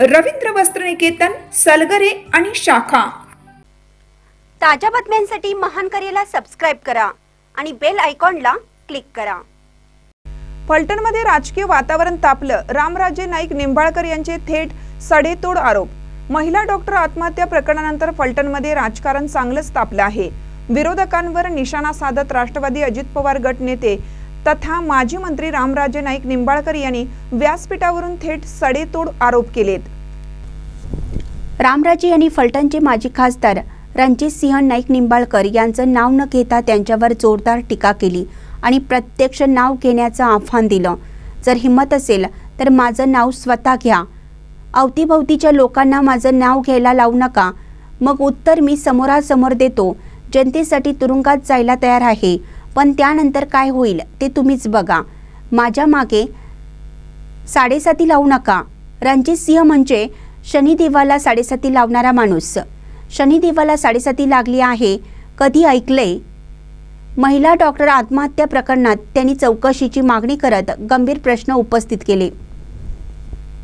रवींद्र वस्त्रनिकेतन सलगरे आणि शाखा. ताज्या बातम्यांसाठी महान करेला सबस्क्राईब करा आणि बेल आयकॉनला क्लिक करा. फलटणमध्ये राजकीय वातावरण तापलं रामराजे नाईक निंबाळकर यांचे थेट सडेतोड आरोप. महिला डॉक्टर आत्महत्या प्रकरणानंतर फलटणमध्ये राजकारण चांगलंच तापलं आहे. विरोधकांवर निशाणा साधत राष्ट्रवादी अजित पवार गट नेते तथा माजी मंत्री रामराजे नाईक निंबाळकर यांनी व्यासपीठावरून थेट सडेतोड आरोप केलेत. रामराजे यांनी फलटणचे माजी खासदार रणजित सिंह नाईक निंबाळकर यांचं नाव न घेता त्यांच्यावर जोरदार टीका केली आणि प्रत्यक्ष नाव घेण्याचं आव्हान दिलं. जर हिंमत असेल तर माझं नाव स्वतः घ्या. अवतीभवतीच्या लोकांना माझं नाव घ्यायला लावू नका. मग उत्तर मी समोरासमोर देतो. जनतेसाठी तुरुंगात जायला तयार आहे. पण त्यानंतर काय होईल ते तुम्हीच बघा. माझ्या मागे साडेसाती लावू नका. रणजित सिंह म्हणजे शनिदेवाला साडेसाती लावणारा माणूस. शनिदेवाला साडेसाती लागली आहे. कधी ऐकलंय? महिला डॉक्टर आत्महत्या प्रकरणात त्यांनी चौकशीची मागणी करत गंभीर प्रश्न उपस्थित केले.